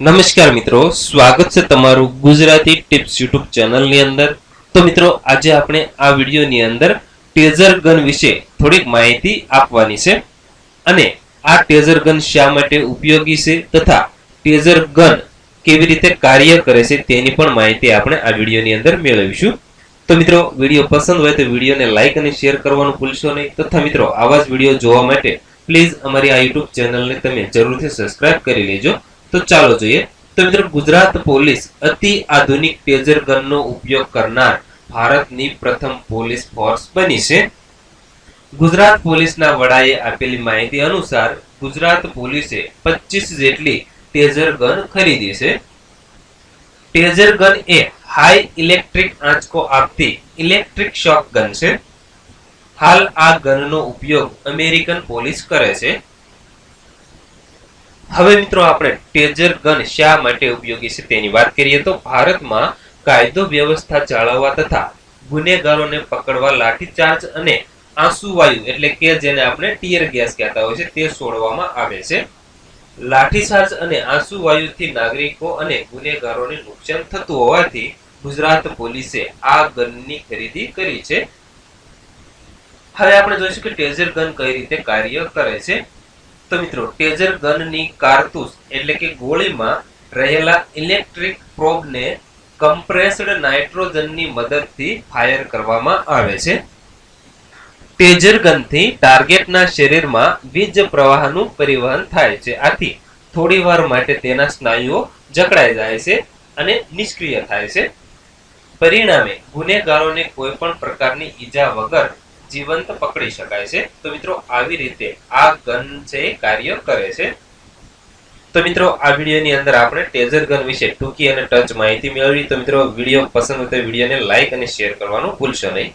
નમસ્કાર મિત્રો, સ્વાગત છે તમારું ગુજરાતી ટિપ્સ યુટ્યુબ ચેનલની અંદર. તો મિત્રો, આજે આપણે આ વિડીયોની અંદર ટેઝર ગન વિશે થોડીક માહિતી આપવાની છે. અને આ ટેઝર ગન શા માટે ઉપયોગી છે તથા ટેઝર ગન કેવી રીતે કાર્ય કરે છે તેની પણ માહિતી આપણે આ વિડીયોની અંદર મેળવીશું. તો મિત્રો, વીડિયો પસંદ હોય તો વિડીયોને લાઇક અને શેર કરવાનું ભૂલશો નહીં. તથા મિત્રો, આવા જ વીડિયો જોવા માટે પ્લીઝ અમારી આ યુટ્યુબ ચેનલને તમે જરૂરથી સબસ્ક્રાઇબ કરી લેજો. તો ચાલો જોઈએ. તો મિત્રો, ગુજરાત પોલીસ અતિ આધુનિક ટેઝર ગનનો ઉપયોગ કરનાર ભારતની પ્રથમ પોલીસ ફોર્સ બની છે. ગુજરાત પોલીસના વડાએ આપેલી માહિતી અનુસાર, ગુજરાત પોલીસે 25 જેટલી ટેઝર ગન ખરીદી છે. ટેઝર ગન એ હાઈ ઇલેક્ટ્રિક આંચકો આપતી ઇલેક્ટ્રિક શોક ગન છે. હાલ આ ગનનો ઉપયોગ અમેરિકન પોલીસ કરે છે. હવે મિત્રો આપણે ટેજર ગન શા માટે ઉપયોગી છે તેની વાત કરીએ તો ભારતમાં કાયદો વ્યવસ્થા જાળવવા તથા ગુનેગારોને પકડવા લાઠીચાર્જ અને આંસુવાયુ એટલે કે જેને આપણે ટીયર ગેસ કહેતા હોય છે તે છોડવામાં આવે છે. લાઠીચાર્જ અને આંસુવાયુથી નાગરિકો અને ગુનેગારોને નુકસાન થતું હોવાથી ગુજરાત પોલીસે આ ગનની ખરીદી કરી છે. હવે આપણે જોઈશું કે ટેઝર ગન કઈ રીતે કાર્ય કરે છે. તો મિત્રો, ટેઝર ગનની કારતૂસ એટલે કે ગોળીમાં રહેલા ઇલેક્ટ્રિક પ્રોબને કમ્પ્રેસ્ડ નાઇટ્રોજનની મદદથી ફાયર કરવામાં આવે છે. ટેઝર ગનથી ટાર્ગેટના શરીરમાં વીજ પ્રવાહનું પરિવહન થાય છે. આથી થોડી વાર માટે તેના સ્નાયુઓ જકડાઈ જાય છે અને નિષ્ક્રિય થાય છે. પરિણામે ગુનેગારોને કોઈ પણ પ્રકારની ઈજા વગર જીવંત પકડી શકાય છે. તો મિત્રો, આવી રીતે આ ગન છે કાર્ય કરે છે. તો મિત્રો, આ વિડીયોની અંદર આપણે ટેઝર ગન વિશે ટૂંકી અને ટચ માહિતી મેળવી. તો મિત્રો, વીડિયો પસંદ હોય તો વિડીયોને લાઈક અને શેર કરવાનું ભૂલશો નહીં.